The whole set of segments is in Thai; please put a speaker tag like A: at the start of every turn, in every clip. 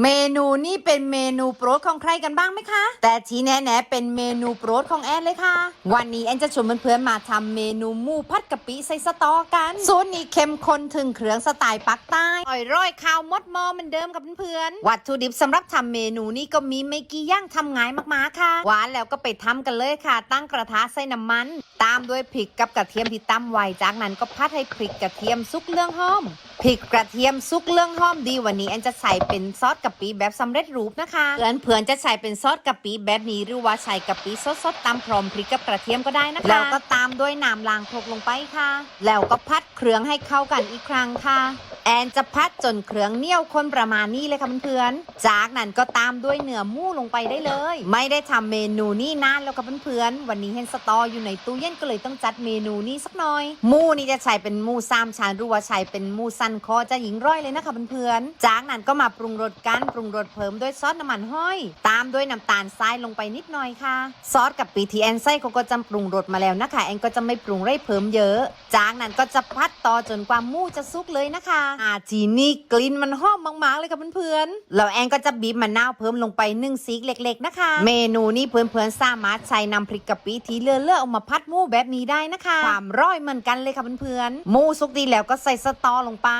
A: เมนูนี่เป็นเมนูโปรดของใครกันบ้างไหมคะ แต่ที่แน่ๆเป็นเมนูโปรดของแอนเลยค่ะ วันนี้แอนจะชวนเพื่อนๆมาทำเมนูหมูพัดกะปิใส่สตอกันสูตรนี้เข้มข้นถึงเครื่องสไตล์ปักใต้อร่อยร่อยข้าวมดมอเหมือนเดิมกับเพื่อนๆวัตถุดิบสำหรับทำเมนูนี้ก็มีไม่กี่อย่างทำง่ายมากๆค่ะหวานแล้วก็ไปทำกันเลยค่ะ ตั้งกระทะใส่น้ำมัน ตามด้วยพริกกับกระเทียมที่ตำไว้จากนั้นก็พัดให้พริกกระเทียมสุกเรื่องหอมพริกกระเทียมซุกเรื่องหอมดีวันนี้แอนจะใส่เป็นซอสกะปิแบบสำเร็จรูปนะคะเพื่อนเพื่อนๆจะใส่เป็นซอสกะปิแบบนี้หรือว่าใส่กะปิสดๆตามพร้อมพริกกับกระเทียมก็ได้นะคะ แล้วก็ตามด้วยน้ำล้างครกลงไปค่ะ แล้วก็พัดเครื่องให้เข้ากันอีกครั้งค่ะ แอนจะพัดจนเครื่องเหนียวข้นประมาณนี้เลยค่ะเพื่อนๆจากนั้นก็ตามด้วยเนื้อหมูลงไปได้เลย ไม่ได้ทำเมนูนี้นานแล้วค่ะเพื่อนๆวันนี้เห็นสตออยู่ในตู้เย็นก็เลยต้องจัดเมนูนี้สักหน่อยหมูนี่จะใช้เป็นหมูสามชั้นหรือว่าใช้เป็นหมูสั้นคอจะหญิงร้อยเลยนะคะเพื่อนๆจากนั้นก็มาปรุงรสกันปรุงรสเพิ่มด้วยซอสน้ำมันห้อย ตามด้วยน้ำตาลทรายลงไปนิดหน่อยค่ะ ซอสกับปีทีแอนไส้เขาก็จะปรุงรสมาแล้วนะคะแอนก็จะไม่ปรุงไรเพิ่มเยอะ จากนั้นก็จะพัดต่อจนกว่าหมูจะสุกเลยนะคะอาทีนี่กลิ่นมันหอมมากๆเลยค่ะเพื่อนๆแล้วแอนก็จะบีบมะนาวเพิ่มลงไปหนึ่งซีกเล็ก ๆ นะคะ เมนูนี้เพื่อนๆสามารถใช้นำพริกกะปิที่เลือเลือๆเอกมาพัดหมูแบบนี้ได้นะคะความร่อยเหมือนกันเลยค่ะเพื่อนๆหมูสุกดีแล้วก็ใส่สตอลงไป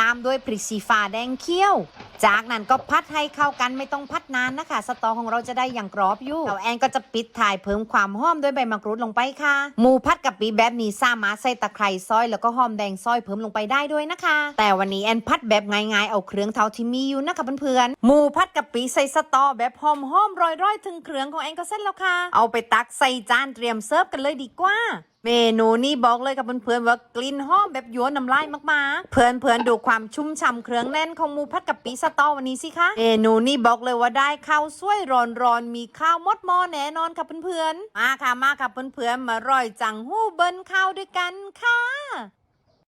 A: ตามด้วยพริกชีฟ้าแดงเคี่ยวจากนั้นก็พัดให้เข้ากันไม่ต้องพัดนานนะคะ สตอของเราจะได้อย่างกรอบอยู่แล้วแอนก็จะปิดถ่ายเพิ่มความหอมด้วยใบมะกรูดลงไปค่ะ หมูพัดกับปีแบบนี้สามารถใส่ตะไคร้ซอยแล้วก็หอมแดงซอยเพิ่มลงไปได้ด้วยนะคะ แต่วันนี้แอนพัดแบบง่ายๆเอาเครื่องเท่าที่มีอยู่นะคะเพื่อนๆหมูพัดกับปีใส่สตอแบบหอมๆร่อยๆถึงเครื่องของแอนก็เสร็จแล้วค่ะ เอาไปตักใส่จานเตรียมเสิร์ฟกันเลยดีกว่า เมนูนี้บอกเลยกับเพื่อนๆว่ากลิ่นหอมแบบยวน้ำลายมากๆ เพื่อนๆดูความชุ่มฉ่ำเครื่องแน่นของหมูพัดกับปีสตอวันนี้สิคะ เมนูนี้บอกเลยว่าได้ข้าวสวยร้อนๆมีข้าวมดหม้อแน่นอนค่ะเพื่อนๆ มาค่ะมาค่ะเพื่อนๆมาร่อยจังหู้เบิ้ลข้าวด้วยกันค่ะ